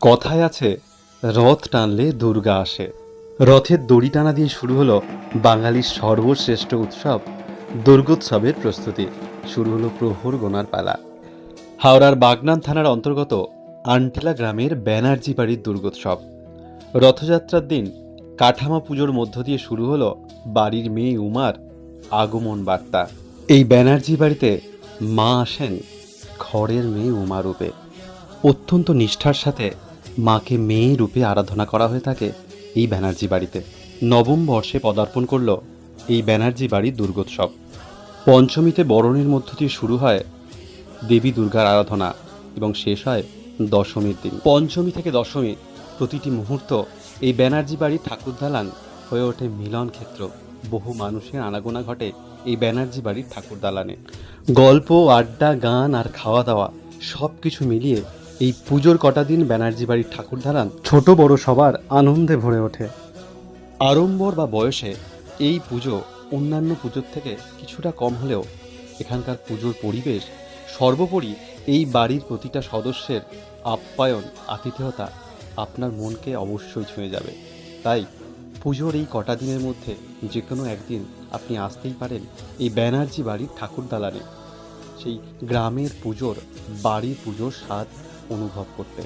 কথায় আছে, রথ টানলে দুর্গা আসে। রথের দড়ি টানা দিয়ে শুরু হলো বাঙালির সর্বশ্রেষ্ঠ উৎসব, দুর্গোৎসবের প্রস্তুতি। শুরু হলো প্রহর গোনার পালা। হাওড়ার বাগনান থানার অন্তর্গত আনটিলা গ্রামের ব্যানার্জি বাড়ির দুর্গোৎসব। রথযাত্রার দিন কাঠামা পুজোর মধ্য দিয়ে শুরু হলো বাড়ির মেয়ে উমার আগমন বার্তা। এই ব্যানার্জি বাড়িতে মা আসেন ঘরের মেয়ে উমা রূপে। অত্যন্ত নিষ্ঠার সাথে মাকে মেয়ে রূপে আরাধনা করা হয়ে থাকে এই ব্যানার্জি বাড়িতে। নবম বর্ষে পদার্পণ করল এই ব্যানার্জি বাড়ির দুর্গোৎসব। পঞ্চমীতে বরণের মধ্য দিয়ে শুরু হয় দেবী দুর্গার আরাধনা এবং শেষ হয় দশমীর দিন। পঞ্চমী থেকে দশমী প্রতিটি মুহূর্ত এই ব্যানার্জি বাড়ির ঠাকুর দালান হয়ে ওঠে মিলন ক্ষেত্র। বহু মানুষের আনাগোনা ঘটে এই ব্যানার্জি বাড়ির ঠাকুর দালানে গল্প, আড্ডা, গান আর খাওয়া দাওয়া সব কিছু মিলিয়ে এই পুজোর কটা দিন ব্যানার্জি বাড়ির ঠাকুর দালান ছোট বড় সবার আনন্দে ভরে ওঠে। আড়ম্বর বা বয়সে এই পুজো অন্যান্য পুজোর থেকে কিছুটা কম হলেও এখানকার পুজোর পরিবেশ, সর্বোপরি এই বাড়ির প্রতিটা সদস্যের আপ্যায়ন, আতিথেয়তা আপনার মনকে অবশ্যই ছুঁয়ে যাবে। তাই পুজোর এই কটা দিনের মধ্যে যে কোনো একদিন আপনি আসতেই পারেন এই ব্যানার্জি বাড়ির ঠাকুর দালানে। সেই গ্রামের পুজোর, বাড়ির পুজোর স্বাদ অনুভব করতে।